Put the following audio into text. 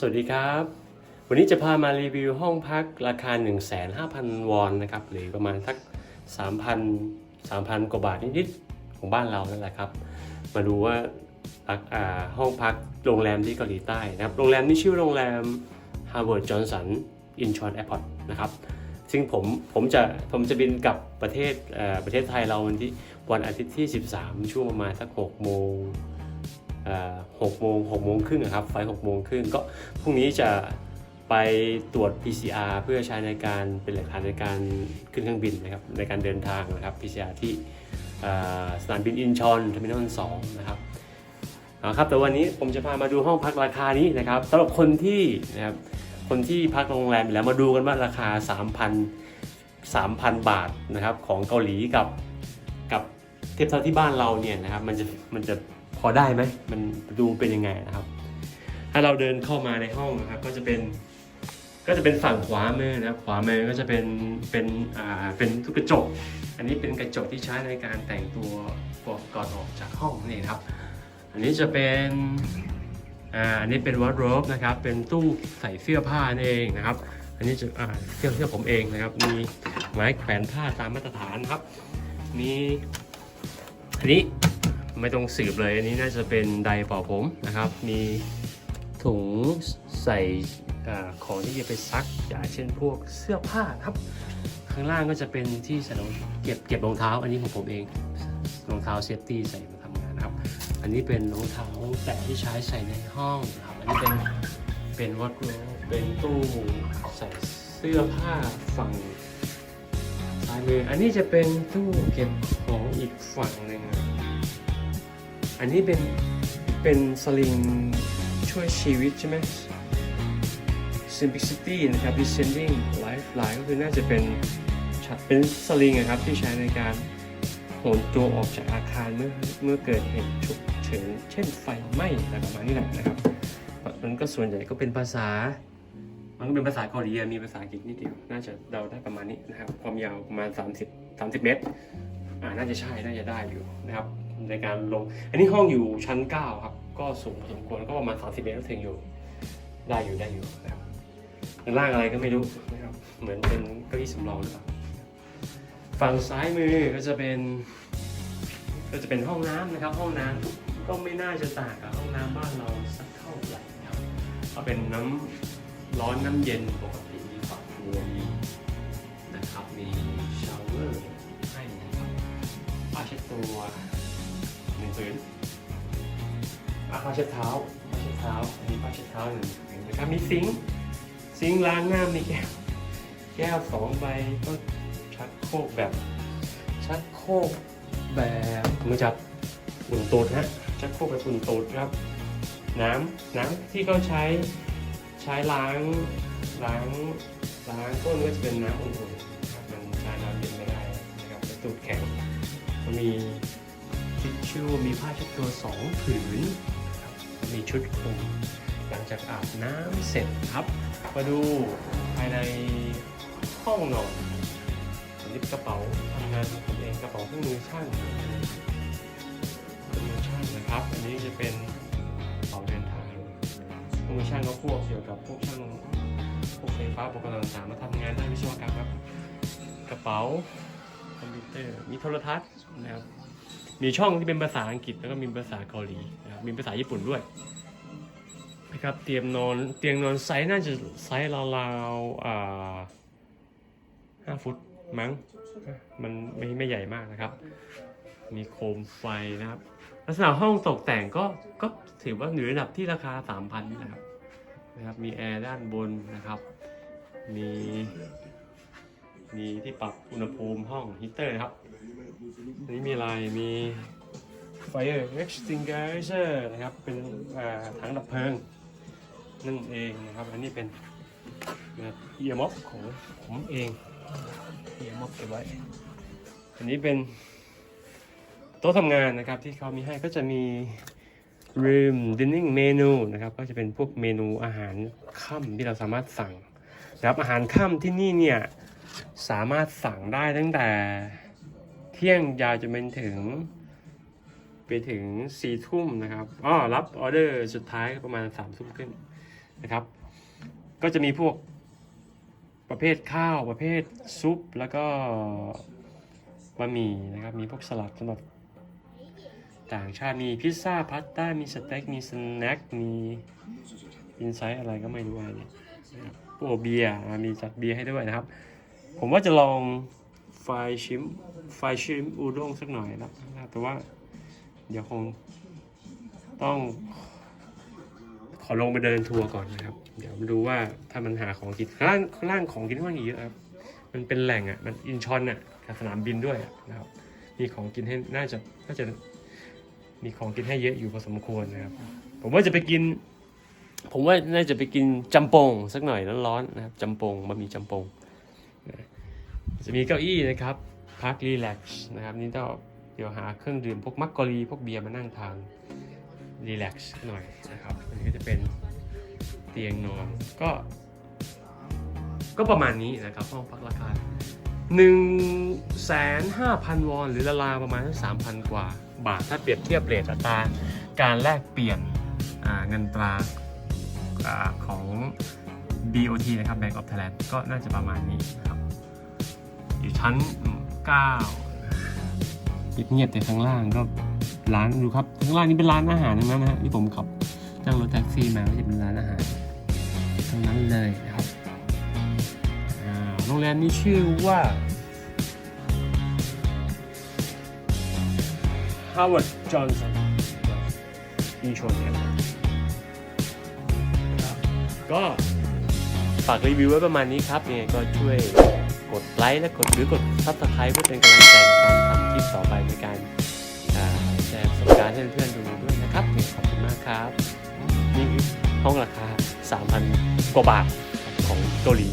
สวัสดีครับ วันนี้จะพามารีวิวห้องพักราคา 15,000 วอนนะครับ หรือประมาณสัก 3,000 3,000 กว่าบาทนิดๆ ของบ้านเรานั่นแหละครับ มาดูว่าาห้องพักโรงแรมที่เกาหลีใต้นะครับ โรงแรมนี้ชื่อโรงแรม Harvard Johnson Incheon Airport นะครับ ซึ่งผมผมจะผมจะบินกลับประเทศประเทศไทยเราวันที่วันอาทิตย์ที่ 13 ช่วงประมาณสัก6โมง หกโมงหกโมงครึ่งอะครับไฟหกโมงครึ่งก็พรุ่งนี้จะไปตรวจ PCR เพื่อใช้ในการเป็นหลักฐานในการขึ้นเครื่องบินนะครับในการเดินทางนะครับ PCR ที่สนามบินอินชอนเทอร์มินอลสองนะครับเอาครับแต่วันนี้ผมจะพามาดูห้องพักราคานี้นะครับสำหรับคนที่นะครับคนที่พักโรงแรมแล้วมาดูกันว่าราคา 3,000 3,000 บาทนะครับของเกาหลีกับกับเทียบเท่าที่บ้านเราเนี่ยนะครับมันจะมันจะ อได้ไหมมันดูเป็นยังไงนะครับ ถ้าเราเดินเข้ามาในห้องนะครับ ก็จะเป็น ก็จะเป็นฝั่งขวามือนะครับขวามือก็จะเป็นเป็นอ่าเป็นทุกกระจก อันนี้เป็นกระจกที่ใช้ในการแต่งตัวก่อนก่อออกจากห้องนี่ครับ อันนี้จะเป็นอ่าอันนี้เป็นวอร์ดโรบนะครับ เป็นตู้ใส่เสื้อผ้านั่นเองนะครับ อันนี้จะอ่าเสื้อเสื้อผมเองนะครับ มีไม้แขวนผ้าตามมาตรฐานครับ มีอันนี้ ไม่ต้องสืบเลย อันนี้น่าจะเป็นไดร์เป่าผมนะครับ มีถุงใส่อของที่จะไปซักอย่างเช่นพวกเสื้อผ้าครับ ข้างล่างก็จะเป็นที่ใส่รองเก็บเก็บรองเท้า อันนี้ของผมเองรองเท้าเซฟตี้ใส่มาทำงานนะครับ อันนี้เป็นรองเท้าแตะที่ใช้ใส่ในห้องนะครับ อันนี้เป็นเป็นวัดโรเป็นตู้ใส่เสื้อผ้าฝั่งซ้ายมือ อันนี้จะเป็นตู้เก็บของอีกฝั่งหนึ่ง อันนี้เป็นเป็นสลิงช่วยชีวิตใช่ไหม Simplicity นะครับ Descending Lifeline ก็คือน่าจะเป็นเป็นสลิงนะครับที่ใช้ในการโหนตัวออกจากอาคารเมื่อเมื่อเกิดเหตุฉุกเฉินเช่นไฟไหม้อะไรประมาณนี้แหละนะครับ มันก็ส่วนใหญ่ก็เป็นภาษา มันก็เป็นภาษาเกาหลีมีภาษาอังกฤษนิดเดียว น่าจะเดาได้ประมาณนี้นะครับ ความยาวประมาณ 30 30 เมตร อ่าน่าจะใช่ น่าจะได้อยู่นะครับ ในการลง อันนี้ห้องอยู่ชั้น 9 ครับ ก็สูงพอสมควรก็ประมาณ 30 เมตรถึงอยู่ ได้อยู่ได้อยู่นะครับข้างล่างอะไรก็ไม่รู้นะครับ เหมือนเป็นเก้าอี้สำรองหรือเปล่าฝั่งซ้ายมือก็จะเป็น ก็จะเป็นห้องน้ำนะครับ ห้องน้ำก็ไม่น่าจะต่างกับห้องน้ำบ้านเราสักเท่าไหร่นะครับก็เป็นน้ำร้อนน้ำเย็นปกติมีฝักบัวมีนะครับมีชาวเวอร์ให้นะครับผ้าเช็ดตัว นึ่งผืนอะผ้าเช็ดเท้าผ้าเช็ดเท้าอันนี้ผ้าเช็ดเท้าหนึ่งผืนนะครับมีซิงค์ซิงค์ล้างหน้ามีแก้วแก้วสองใบก็ชักโครกแบบ ชักโครกแบบมือจับอุ่นตูดฮะชักโครกแบบอุ่นตูดครับ น้ำน้ำที่เขาใช้ใช้ล้างล้างล้างก้นก็จะเป็นน้ำอุ่นๆมันใช้น้ำเย็นไม่ได้นะครับเป็นตูดแข็งก็ มีทิชชู่มีผ้าเช็ดตัวสองผืน มีชุดคลุมหลังจากอาบน้ำเสร็จครับ มาดูภายในห้องนอนอันนี้กระเป๋าทำงานของผมเองกระเป๋าเครื่องมือช่างเครื่องมือช่างนะครับ อันนี้จะเป็นกระเป๋าเดินทางเครื่องมือช่างก็พวกเกี่ยวกับพวกช่างพวกไฟฟ้าอุปกรณ์ต่างๆมาทำงานด้านวิศวกรรมครับ กระเป๋าคอมพิวเตอร์มีโทรทัศน์นะครับ มีช่องที่เป็นภาษาอังกฤษแล้วก็มีภาษาเกาหลีนะครับมีภาษาญี่ปุ่นด้วยนะครับเตรียมนอนเตียงนอนไซส์น่าจะไซส์ราวๆอ่าห้าฟุตมั้งมันไม่ไม่ใหญ่มากนะครับ มีโคมไฟนะครับ ลักษณะห้องตกแต่งก็ก็ถือว่าอยู่ในระดับที่ราคา 3,000นะครับนะครับมีแอร์ด้านบนนะครับ มีมีที่ปรับอุณหภูมิห้องฮีเตอร์นะครับ นี้มีอะไรมี Fire Extinguisher นะครับ เป็นถังดับเพลิงนั่นเองนะครับ อันนี้เป็นเอียม็อบของผมเองเดี๋ยวมอบเก็บไว้ อันนี้เป็นโต๊ะทำงานนะครับที่เขามีให้ก็จะมี room dining menu นะครับ ก็จะเป็นพวกเมนูอาหารค่ำที่เราสามารถสั่งนะครับอาหารค่ำที่นี่เนี่ย สามารถสั่งได้ตั้งแต่ เที่ยงยาวจนไปถึง ไปถึงสี่ทุ่มนะครับอ๋อรับออเดอร์สุดท้ายประมาณสามทุ่มขึ้นนะครับ ก็จะมีพวกประเภทข้าวประเภทซุปแล้วก็บะหมี่นะครับ มีพวกสลัดสำหรับต่างชาติมีพิซซ่าพาสต้ามีสเต็กมีสแน็คมีอินไซต์อะไรก็ไม่รู้อะไรเนี่ยนะครับพวกเบียร์มีจัดเบียร์ให้ด้วยนะครับ ผมว่าจะลอง ไฟชิมไฟชิมอูด้งสักหน่อยนะแต่ว่า เดี๋ยวคงต้องขอลงไปเดินทัวร์ก่อนนะครับ เดี๋ยวมาดูว่าถ้ามันหาของกินข้างล่างข้างล่างของกินค่อนข้างเยอะครับ มันเป็นแหล่งอะ มันอินชอนอะกับสนามบินด้วยนะครับ มีของกินให้น่าจะน่าจะมีของกินให้เยอะอยู่พอสมควรนะครับ ผมว่าจะไปกิน ผมว่าน่าจะไปกินจำปงสักหน่อยร้อนๆนะครับจำปงบะหมี่จำปง จะมีเก้าอี้นะครับพักรีแลกซ์นะครับนี่ต้องเดี๋ยวหาเครื่องดื่มพวกมักกะรีพวกเบียร์มานั่งทานรีแลกซ์หน่อยนะครับอันนี้ก็จะเป็นเตียงนอนก็ก็ประมาณนี้นะครับห้องพักราคา1นึ่งแสนห้าพันวอน หรือละลาประมาณสามพันกว่าบาท ถ้าเปรียบเทียบเรทอัตราการแลกเปลี่ยนเงินตราอ่าของ BOT นะครับ Bank of Thailand ก็น่าจะประมาณนี้นะครับ อยู่ชั้น 9 เงียบๆแต่ข้างล่างก็ร้านดูครับข้างล่างนี่เป็นร้านอาหารทั้งนั้นนะฮะที่ผมขับนั่งรถแท็กซี่มาก็จะเป็นร้านอาหารทั้งนั้นเลยนะครับโรงแรมนี้ชื่อว่า Howard Johnson อินชนเนี่ยครับก็ฝากรีวิวไว้ประมาณนี้ครับยังไงก็ช่วย กดไลค์และกดหรือกดซับสไครป์เพื่อเป็นกำลังใจในการทำคลิปต่อไปในการแชร์ประสบการณ์ให้เพื่อนๆดูด้วยนะครับขอบคุณมากครับนี่คือห้องราคา 3,000 กว่าบาทของเกาหลี